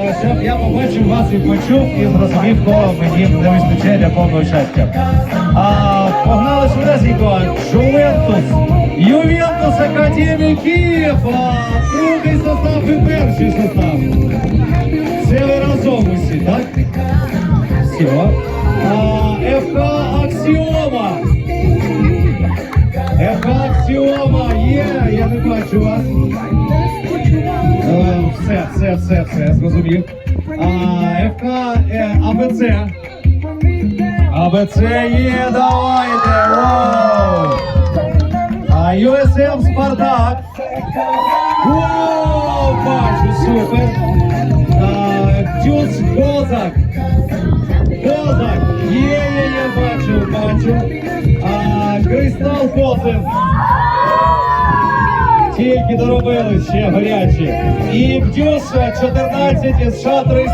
Е, Щоб я побачив вас і почув і зрозумів, кого мені не вистачає для повного щастя. А, погнали швидесенько. Жувентус. Ювентус Академії Київ. А, Другий состав і перший состав. Це ви разом усі, так? Все. А, ФК Аксіома. ФК Аксіома є, я не бачу вас. Е, Все, все, все, все, зрозумів. А, ФК е, АБЦ. АБЦ є, давайте. Воу. А ЮСМ Спартак. Воу, бачу, супер. А, Козак. Козак. Є, є, є, бачу, бачу. А, Кристал Козин. Тільки доробили ще гарячі. І Бдюша 14 із ша 307.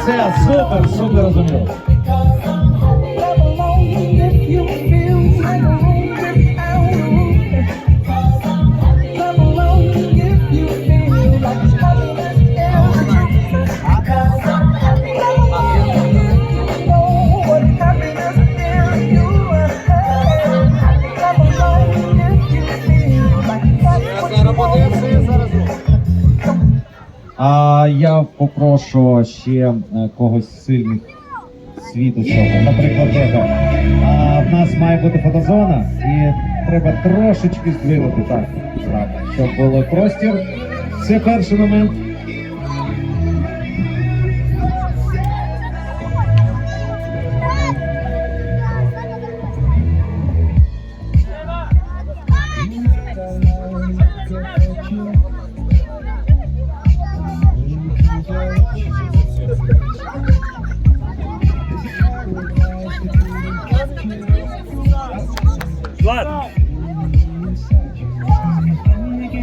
Все, супер, супер розуміло. А я попрошу ще е, когось сильних світу цього, наприклад, тебе. А в нас має бути фотозона, і треба трошечки здвигати так, щоб було простір. Це перший момент.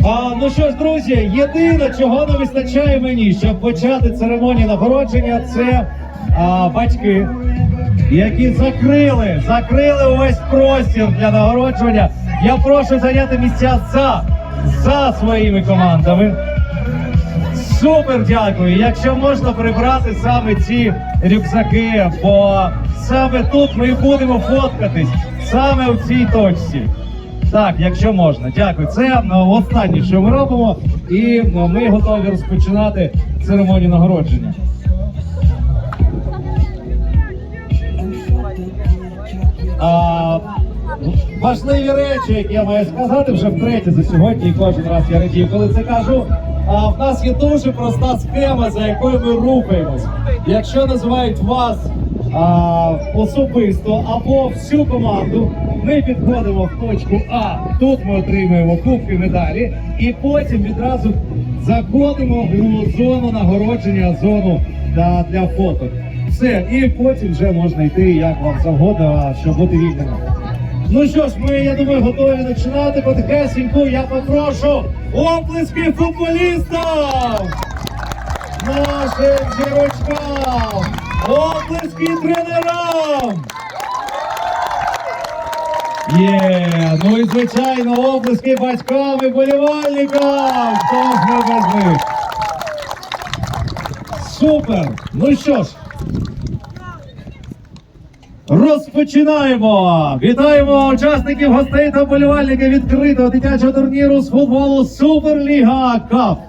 А, ну що ж, друзі, єдине, чого не вистачає мені, щоб почати церемонію нагородження, це а, батьки, які закрили, закрили увесь простір для нагородження. Я прошу зайняти місця за, за своїми командами. Супер дякую. Якщо можна прибрати саме ці рюкзаки, бо саме тут ми будемо фоткатись, саме в цій точці. Так, якщо можна, дякую. Це ну, останнє, що ми робимо, і ну, ми готові розпочинати церемонію нагородження. А, важливі речі, які я маю сказати вже втретє за сьогодні, і кожен раз я радію, коли це кажу. А в нас є дуже проста схема, за якою ми рухаємось. Якщо називають вас а, особисто або всю команду, ми підходимо в точку А. Тут ми отримуємо кубки медалі, і потім відразу заходимо в зону нагородження, зону для, для фото. Все, і потім вже можна йти як вам завгодно, щоб бути вільними. Ну що ж, ми, я думаю, готові починати потихесеньку. Я попрошу оплески футболістам! Нашим зірочкам! Оплески тренерам! Є, ну і звичайно, оплески батькам і болівальникам! Хто ж не без них? Супер! Ну що ж, Розпочинаємо! Вітаємо учасників, гостей та болівальників відкритого дитячого турніру з футболу Суперліга Кап.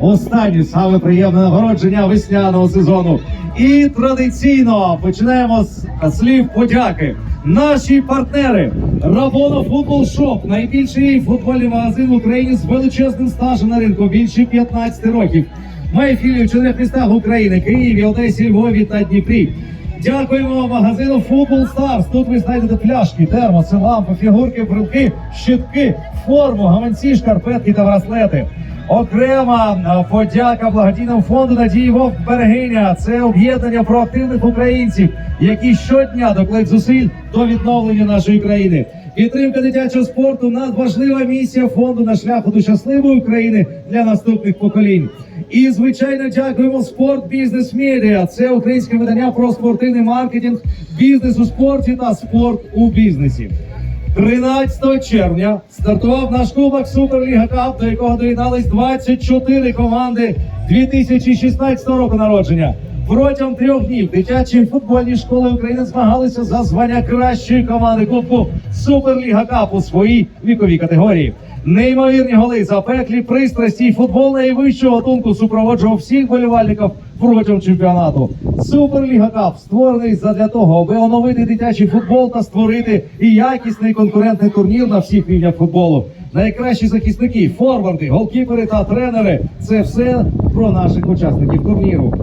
Останнє саме приємне нагородження весняного сезону. І традиційно починаємо з слів подяки. Наші партнери Рабоно Футбол Шоп, найбільший футбольний магазин в Україні з величезним стажем на ринку більше 15 років. Має філію в чотирьох містах України: Києві, Одесі, Львові та Дніпрі. Дякуємо магазину Football Stars. Тут ви знайдете пляшки, термоси, лампи, фігурки, брелки, щитки, форму, гаманці, шкарпетки та браслети. Окрема подяка благодійному фонду Надії Вовк Берегиня. Це об'єднання проактивних українців, які щодня докладуть зусиль до відновлення нашої країни. Підтримка дитячого спорту надважлива місія фонду на шляху до щасливої України для наступних поколінь. І звичайно дякуємо спорт бізнес медіа. Це українське видання про спортивний маркетинг, бізнес у спорті та спорт у бізнесі. 13 червня стартував наш кубок Суперліга Кап, до якого доєднались 24 команди 2016 року народження. Протягом трьох днів дитячі футбольні школи України змагалися за звання кращої команди Кубку Суперліга Кап у своїй віковій категорії. Неймовірні голи, запеклі пристрасті і футбол найвищого гатунку супроводжував всіх болівальників протягом чемпіонату. Суперліга Кап створений задля того, аби оновити дитячий футбол та створити і якісний конкурентний турнір на всіх рівнях футболу. Найкращі захисники, форварди, голкіпери та тренери це все про наших учасників турніру.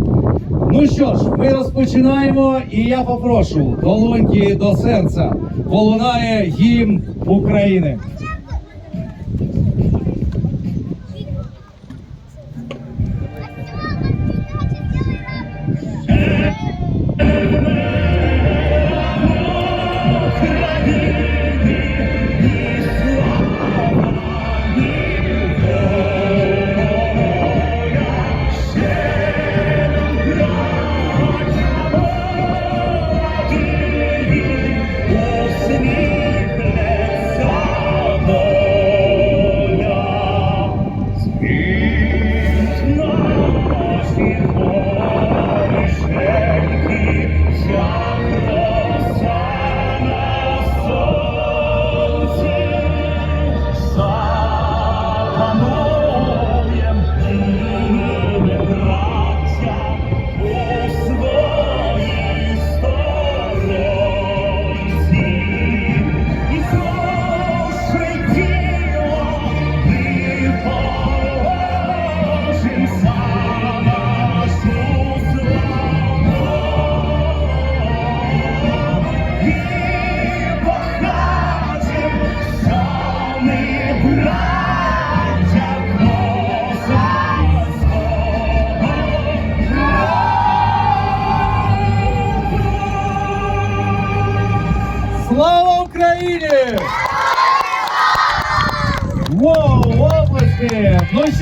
Ну що ж, ми розпочинаємо, і я попрошу долоньки до серця. Полунає гімн України.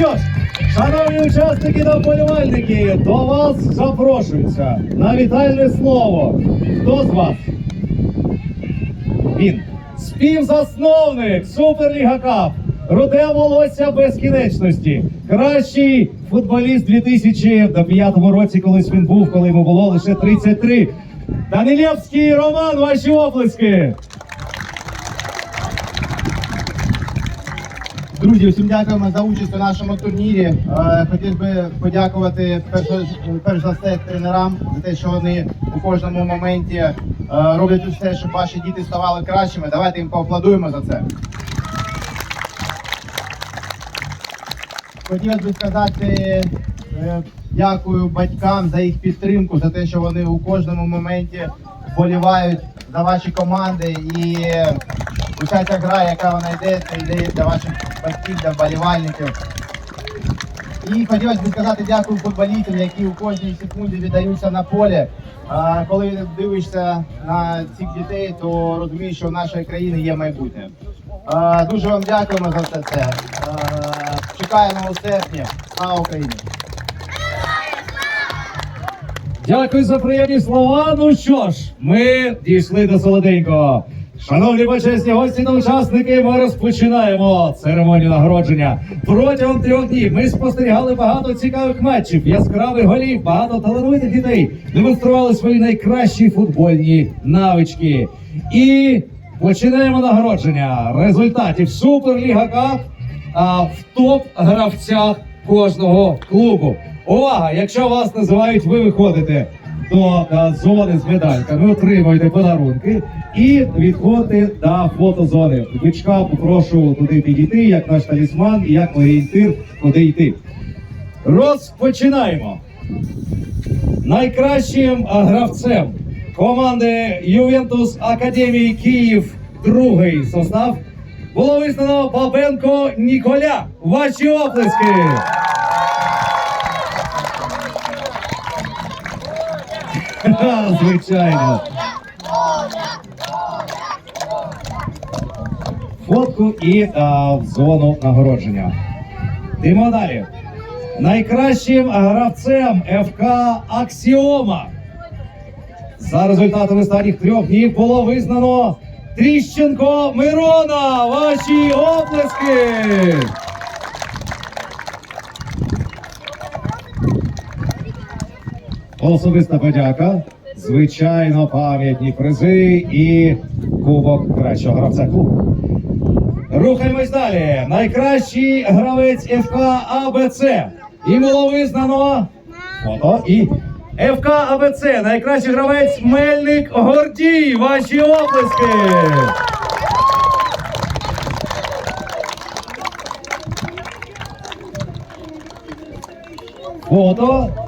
Що ж, шановні учасники та вболівальники, до вас запрошується на вітальне слово. Хто з вас? Він. Співзасновник Суперліга Кап. Руде волосся безкінечності. Кращий футболіст 2005 році, колись він був, коли йому було лише 33. Данилєвський Роман, ваші оплески. Друзі, всім дякуємо за участь у нашому турнірі. Е, Хотів би подякувати перш, перш за все тренерам за те, що вони у кожному моменті е, роблять усе, щоб ваші діти ставали кращими. Давайте їм поаплодуємо за це. Хотілося б сказати е, дякую батькам за їх підтримку, за те, що вони у кожному моменті вболівають за ваші команди і е, уся ця гра, яка вона йде, це йде для ваших батьків, для вболівальників. І хотілося б сказати дякую футболістам, які у кожній секунді віддаються на полі. А коли дивишся на цих дітей, то розумієш, що в нашої країни є майбутнє. А, Дуже вам дякуємо за все це. А, Чекаємо у серпні. Слава Україні! Дякую за приємні слова. Ну що ж, ми дійшли до солоденького. Шановні почесні гості та учасники, ми розпочинаємо церемонію нагородження. Протягом трьох днів ми спостерігали багато цікавих матчів, яскравих голів, багато талановитих дітей демонстрували свої найкращі футбольні навички. І починаємо нагородження результатів Суперліга Кап а, в топ гравцях кожного клубу. Увага! Якщо вас називають, ви виходите до зони з медальками, отримуєте подарунки і відходите до фотозони. Бичка попрошу туди підійти, як наш талісман, як орієнтир, куди йти. Розпочинаємо. Найкращим гравцем команди Ювентус Академії Київ, другий состав, було визнано Бабенко Ніколя. Ваші оплески! Звичайно. Фотку і а, в зону нагородження. Йдемо далі. Найкращим гравцем ФК Аксіома. За результатами останніх трьох днів було визнано Тріщенко Мирона. Ваші оплески. Особиста подяка. Звичайно, пам'ятні призи і кубок кращого гравця клубу. Рухаємось далі. Найкращий гравець ФК АБЦ. І було визнано фото і ФК АБЦ. Найкращий гравець Мельник Гордій. Ваші оплески. Фото.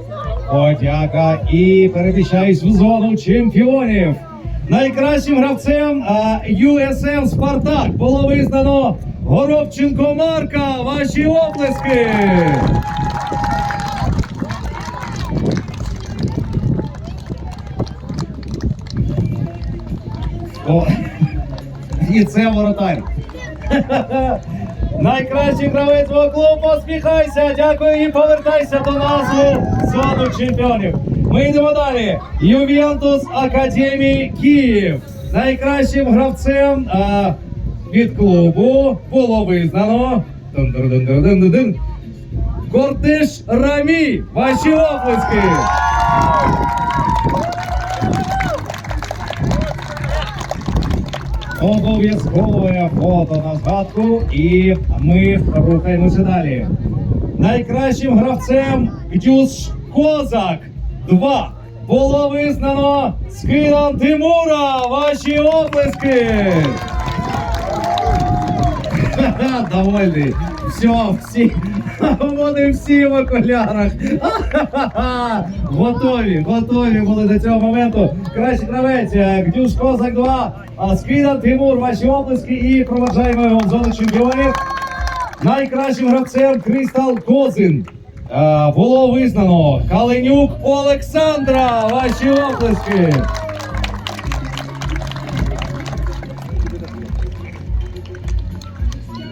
Подяка і переміщаюсь в зону чемпіонів. Найкращим гравцем а, USM Спартак було визнано Горобченко Марка. Ваші оплески. О, і це воротар. Найкращий гравець твого клубу, посміхайся, дякую і повертайся до нас у чемпіонів. Ми йдемо далі. Ювентус Академії Київ. Найкращим гравцем а, від клубу було визнано. Кортиш Рамі. Ваші оплески. Обов'язкове фото на згадку, і ми рухаємося далі. Найкращим гравцем Дюш Козак 2 було визнано Скилан Тимура. Ваші. Ха-ха, Довольний. Все, всі. Вони всі в окулярах. Готові, готові були до цього моменту. Кращий гравець, е, Гдюш Козак 2, а Скидан Тимур, ваші оплески і проважаємо його в зону чемпіонів. Найкращим гравцем Кристал Козин. Е, Було визнано Каленюк Олександра. Ваші оплески.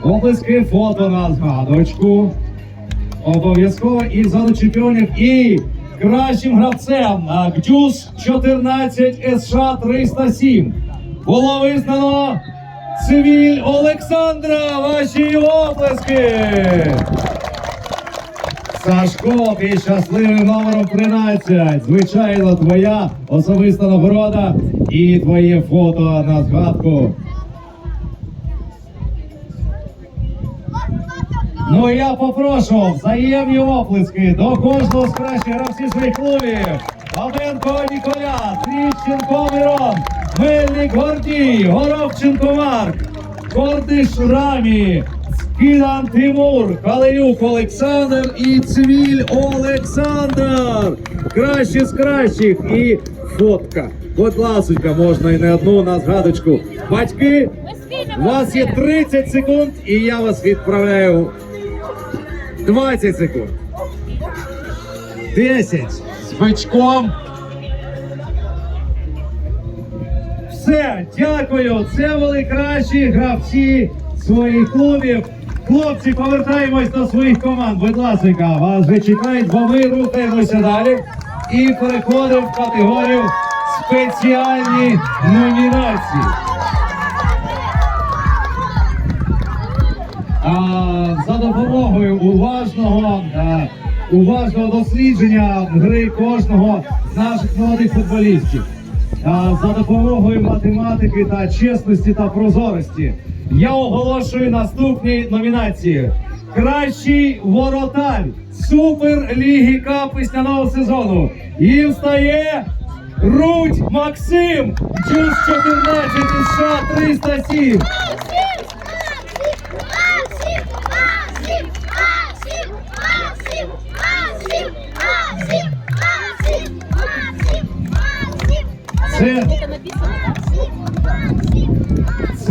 Оплески, фото на згадочку. Обов'язково і зону чемпіонів. І кращим гравцем а, Гдюс 14 СШ 307. Було визнано Цивіль Олександра. Ваші оплески. Сашко, ти щасливим номером 13. Звичайно, твоя особиста нагорода і твоє фото на згадку. Ну я попрошу взаємні оплески до кожного з кращих гравців своїх клубів. Бабенко Ніколя, Тріщенко Мирон, Мельник Гордій, Горобченко Марк, Кордиш Рамі, Скидан Тимур, Калеюк Олександр і Цвіль Олександр. Кращі з кращих і фотка. Будь ласочка, можна і не одну на згадочку. Батьки, у вас є 30 секунд, і я вас відправляю 20 секунд. 10. З бичком. Все, дякую. Це були кращі гравці своїх клубів. Хлопці, повертаємось до своїх команд. Будь ласка, вас вже чекають, бо ми рухаємося далі і переходимо в категорію спеціальні номінації. А, за допомогою уважного, а, уважного дослідження гри кожного з наших молодих футболістів, а, за допомогою математики та чесності та прозорості, я оголошую наступні номінації. Кращий воротар Суперліги Кап весняного сезону. І встає Рудь Максим, Джус 14 США 307. Це,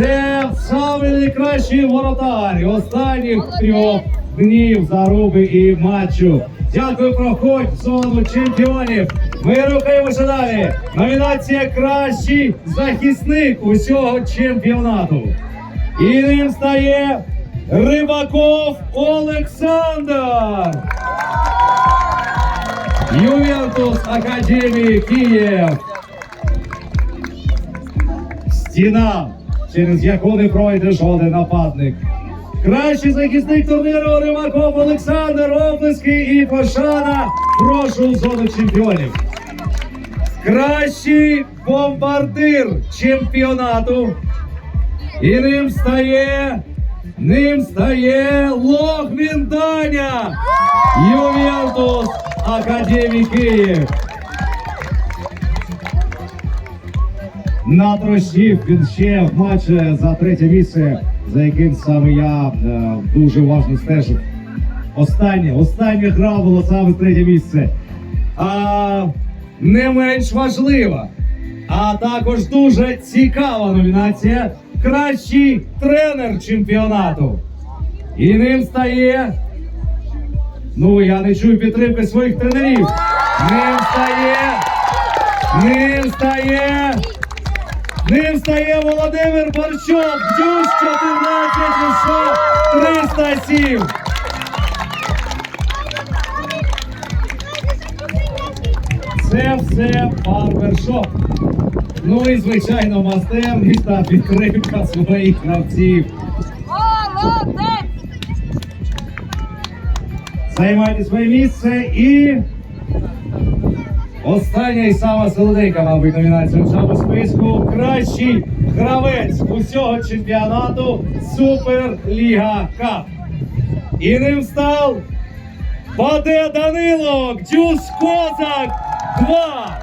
це самий найкращий воротар останніх трьох днів заруби і матчу. Дякую, проходь в зону чемпіонів. Ми рухаємося далі. Номінація Кращий захисник усього чемпіонату. І ним стає Рибаков Олександр. Ювентус Академії Київ. Стіна через яку не пройде жоден нападник. Кращий захисник турніру Римаков Олександр Оплески і пошана. Прошу зону чемпіонів. Кращий бомбардир чемпіонату. І ним стає, ним стає Лохвін Даня. Ювентус Академій Київ. Натрощив він ще в матчі за третє місце, за яким саме я е, дуже уважно стежив. Останнє, остання гра була саме третє місце. А не менш важлива, а також дуже цікава номінація Кращий тренер чемпіонату. І ним стає. Ну, я не чую підтримки своїх тренерів. Ним стає. Ним стає. Ним стає Володимир Борчук. Дюс 14 307. Це все барбершоп. Ну і звичайно майстерність та підтримка своїх гравців. Займайте своє місце і остання і сама солоденька, мабуть, номінація списку. Кращий гравець усього чемпіонату Суперліга Кап. І ним став Паде Данило, Дюс Козак 2.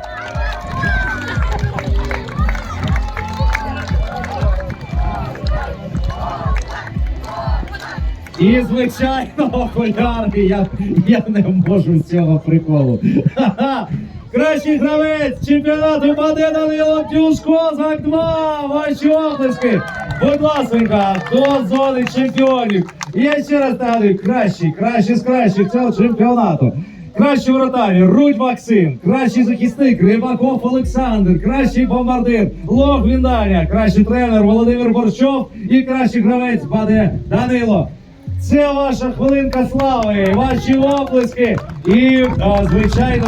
І звичайно, окуляри, я, я не можу з цього приколу. Кращий гравець чемпіонату паде Данило Тюш Козак 2. Ваші оплески. Будь ласка, до зони чемпіонів. Я ще раз нагадую, кращий, кращий з кращих цього чемпіонату. Кращий воротар Рудь Максим, кращий захисник Рибаков Олександр, кращий бомбардир Лох Вінданя, кращий тренер Володимир Борщов і кращий гравець Баде Данило. Це ваша хвилинка слави, ваші оплески. І, звичайно,